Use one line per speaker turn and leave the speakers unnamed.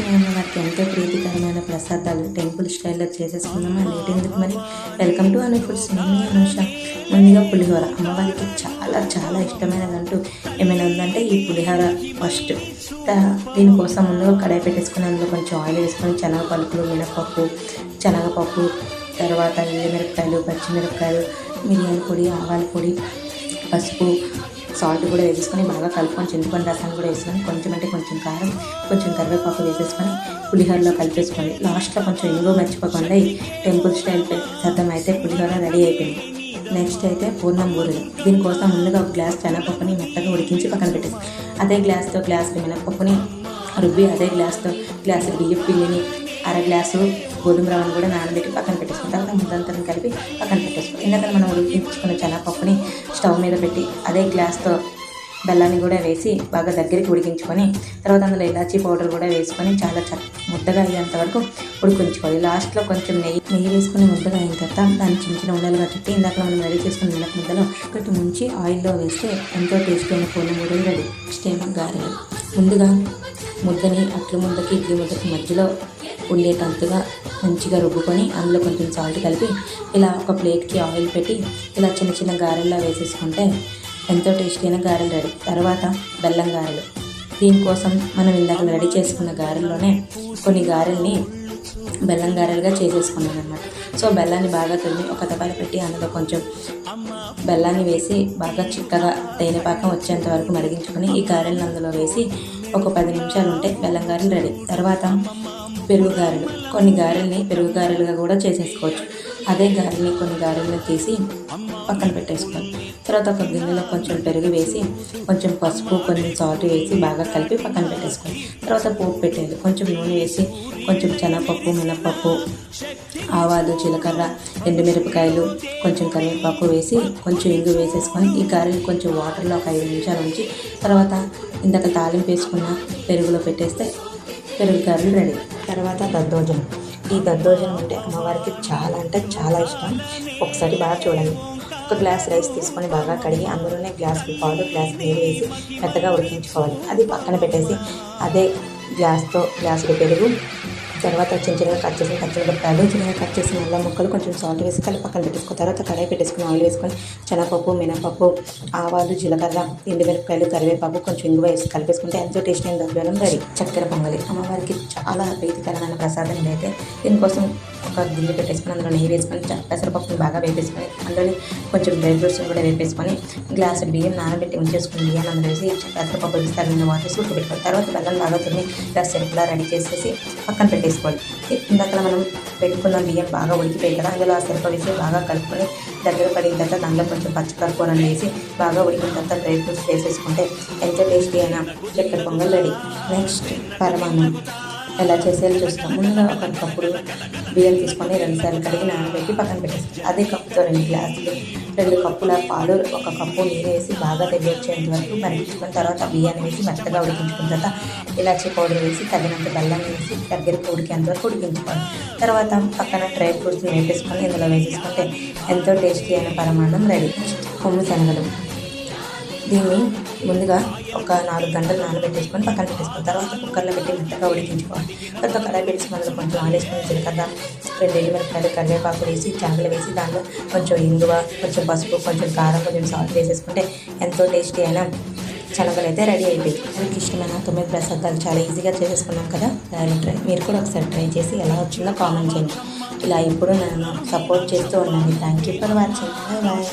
వరలక్ష్మి అమ్మవారికి ఎంతో ప్రీతికరమైన ప్రసాదాలు టెంపుల్ స్టైల్లో చేసేసుకున్నాము లేట్ ఎందుకు మరి? వెల్కమ్ టు అనే ఫుడ్స్ నేను అనుష. ముందుగా పులిహోర. అమ్మవారికి చాలా చాలా ఇష్టమైనదంటూ ఏమైనా ఉందంటే ఈ పులిహోర ఫస్ట్ దీనికోసం ముందుగా కడాయి పెట్టేసుకుని అందులో కొంచెం ఆయిల్ వేసుకొని శనగ పలుకులు మినపప్పు శనగపప్పు తర్వాత మిరపకాయలు పచ్చిమిరపకాయలు మిరియాల పొడి ఆవాల పొడి పసుపు సాల్ట్ కూడా వేసుకొని బాగా కలుపుకొని చింతపండు రసాన్ని కూడా వేసుకొని కొంచెం అంటే కొంచెం కారం కొంచెం కరివేపాకు వేసేసుకొని పులిహోరలో కలిపేసుకోండి. లాస్ట్లో కొంచెం ఇంగువ మర్చిపోకుండా టెంపుల్ స్టైల్ సద్దం అయితే పులిహోర రెడీ అయిపోయింది. నెక్స్ట్ అయితే పూర్ణం బూరెలు. దీనికోసం ముందుగా ఒక గ్లాస్ శనగపప్పుని మెత్తగా ఉడికించి పక్కన పెట్టేసి అదే గ్లాస్తో గ్లాస్ మినపప్పుని రుబ్బి అదే గ్లాస్తో గ్లాస్ బియ్యం పిండిని అర గ్లాసు గోధుమ రవ్వను కూడా నానబెట్టి పక్కన పెట్టేసుకుంటాం తర్వాత ముద్దంతరం కలిపి పక్కన పెట్టేసుకోవాలి ఎందుకంటే మనం ఉడికించుకున్న చెనపప్పుని స్టవ్ మీద పెట్టి అదే గ్లాస్తో బెల్లాన్ని కూడా వేసి బాగా దగ్గరికి ఉడికించుకొని తర్వాత అందులో ఇలాచీ పౌడర్ కూడా వేసుకొని చాలా చ ముద్దగా అయ్యేంత వరకు ఉడికించుకోవాలి. లాస్ట్లో కొంచెం నెయ్యి నెయ్యి వేసుకుని ముద్దగా అయిన తర్వాత దాన్ని చిన్న చిన్న ఉండలుగా చుట్టి ఇందాక మనం రెడీ చేసుకున్న మినప ముద్దలో ఒకటి ముంచి ఆయిల్లో వేస్తే ఎంతో టేస్ట్ అయిన పూల ముద్దలు రెడీ. నెక్స్ట్ గారెలు. ముందుగా ముద్దని అట్ల ముద్దకి ఇడ్లీ ముద్దకి మధ్యలో ఉండేటంతగా మంచిగా రుబ్బుకొని అందులో కొంచెం సాల్ట్ కలిపి ఇలా ఒక ప్లేట్కి ఆయిల్ పెట్టి ఇలా చిన్న చిన్న గారెల్లా వేసేసుకుంటే ఎంతో టేస్టీ అయిన గారెలు రెడీ. తర్వాత బెల్లం గారెలు. దీనికోసం మనం ఇందాక రెడీ చేసుకున్న గారెల్లోనే కొన్ని గారెల్ని బెల్లం గారెలుగా చేసేసుకున్నాను అనమాట సో బెల్లాన్ని బాగా తురిమి ఒక తపాలు పెట్టి అందులో కొంచెం బెల్లాన్ని వేసి బాగా చిక్కగా తేనెపాకం వచ్చేంత వరకు మరిగించుకొని ఈ గారెలను అందులో వేసి ఒక పది నిమిషాలు ఉంటే బెల్లం గారెలు రెడీ. తర్వాత పెరుగు గారెలు. కొన్ని గారెల్ని పెరుగు గారెలుగా కూడా చేసేసుకోవచ్చు. అదే గారెని కొన్ని గారెలను తీసి పక్కన పెట్టేసుకోవాలి తర్వాత ఒక గిన్నెలో కొంచెం పెరుగు వేసి కొంచెం పసుపు కొంచెం సాల్ట్ వేసి బాగా కలిపి పక్కన పెట్టేసుకోవాలి తర్వాత పోపు పెట్టేది. కొంచెం నూనె వేసి కొంచెం శనగపప్పు మినపప్పు ఆవాలు జీలకర్ర ఎండుమిరపకాయలు కొంచెం కరివేపాకు వేసి కొంచెం ఇంగు వేసేసుకొని ఈ గారెలు కొంచెం వాటర్లో ఒక ఐదు నిమిషాలు ఉంచి తర్వాత ఇందాక తాలింపు వేసుకున్న పెరుగులో పెట్టేస్తే పెరుగు గారెలు రెడీ. తర్వాత దద్దోజనం. ఈ దద్దోజనం అంటే అమ్మవారికి చాలా అంటే చాలా ఇష్టం. ఒకసారి బాగా చూడండి. ఒక గ్లాస్ రైస్ తీసుకొని బాగా కడిగి అందులోనే గ్లాస్కి పాలు గ్లాస్ నీళ్ళు వేసి మెత్తగా ఉడికించుకోవాలి. అది పక్కన పెట్టేసి అదే గ్లాస్తో గ్లాసులో పెరుగు తర్వాత చిన్న చిన్నగా కట్ చేసిన పచ్చిమిరపకాయలు చిన్నగా కట్ చేసిన అల్లం ముక్కలు కొంచెం సాల్ట్ వేసి కలిపి పక్కన పెట్టేసుకున్న తర్వాత కడాయి పెట్టేసుకుని ఆయిల్ వేసుకొని శనగపప్పు మినపప్పు ఆవాలు జీలకర్ర ఎండుమిరపకాయలు కరివేపాకు కొంచెం ఇంగువ వేసి కలిపేసుకుంటే ఎంతో టేస్ట్ అయిన దద్దోజనం రెడీ. చక్కెర పొంగలి. అమ్మవారికి చాలా ప్రీతికరమైన ప్రసాదం అయితే దీనికోసం ఒక గిన్నె పెట్టేసుకొని అందులో నెయ్యి వేసుకొని పెసరపప్పుని బాగా వేపేసుకొని అందులోని కొంచెం డ్రై ఫ్రూట్స్ని కూడా వేపేసుకొని గ్లాస్ బియ్యం నానబెట్టి ఉంచేసుకుని బియ్యాన్ని అందులో వేసి పెసరపప్పు వేసి వాటర్ సూట్ పెట్టుకోవాలి తర్వాత బెల్లం బాగా తుమ్మి గ్లాస్ సెల్ఫ్లా రెడీ చేసేసి పక్కన పెట్టేసుకోవాలి ఇందాక మనం పెట్టుకున్న బియ్యం బాగా ఉడికిపోయి కదా అందులో ఆ సరిప వేసి బాగా కలుపుకొని దగ్గర పడిన తర్వాత దాంట్లో కొంచెం పచ్చికర్పూరం వేసి బాగా ఉడికిన తర్వాత డ్రై ఫ్రూట్స్ వేసేసుకుంటే ఎంత టేస్టీ అయిన చక్కెర పొంగల్ రెడీ. నెక్స్ట్ పరమాన్నం. ఎలా చేసేయాలో చూస్తాం. ముందుగా ఒక కప్పుడు బియ్యం తీసుకొని రెండు సార్లు కడిగి నానబెట్టి పక్కన పెట్టేస్తాం. అదే కప్పుతో రెండు గ్లాసులు రెండు కప్పుల పాలు ఒక కప్పు నీరు వేసి బాగా దగ్గర వచ్చేంత వరకు మరిగించుకున్న తర్వాత బియ్యాన్ని వేసి మెత్తగా ఉడికించుకున్న తర్వాత ఇలాచీ పౌడర్ వేసి తగినంత బెల్లం వేసి దగ్గరికి ఉడికేంత వరకు ఉడికించుకోవాలి. తర్వాత పక్కన డ్రై ఫ్రూట్స్ వేపేసుకొని ఇందులో వేసేసుకుంటే ఎంతో టేస్టీ అయిన పరమాన్నం రెడీ. కొమ్ము శనగలు. దీన్ని ముందుగా ఒక నాలుగు గంటలు నానబెట్టేసుకొని పక్కన పెట్టేసుకున్న తర్వాత కుక్కర్లో పెట్టి మెత్తగా ఉడికించుకోవాలి. తర్వాత కడాయి పెట్టి అందులో కొంచెం ఆయిల్ వేసుకొని జీలకర్ర రెండు ఎండుమిరపకాయలు కరివేపాకు వేసి శనగలు వేసి దాంట్లో కొంచెం ఇంగువ కొంచెం పసుపు కొంచెం కారం కొంచెం సాల్ట్ వేసేసుకుంటే ఎంతో టేస్టీ అయినా శనగలు అయితే రెడీ అయిపోయింది. మీకు ఇష్టమైన తొమ్మిది ప్రసాదాలు చాలా ఈజీగా చేసేసుకున్నాం కదా? దాన్ని ట్రై మీరు కూడా ఒకసారి ట్రై చేసి ఎలా వచ్చిందో కామెంట్ చేయండి. ఇలా ఇప్పుడు నన్ను సపోర్ట్ చేస్తూ ఉండండి thank you for watching. Bye.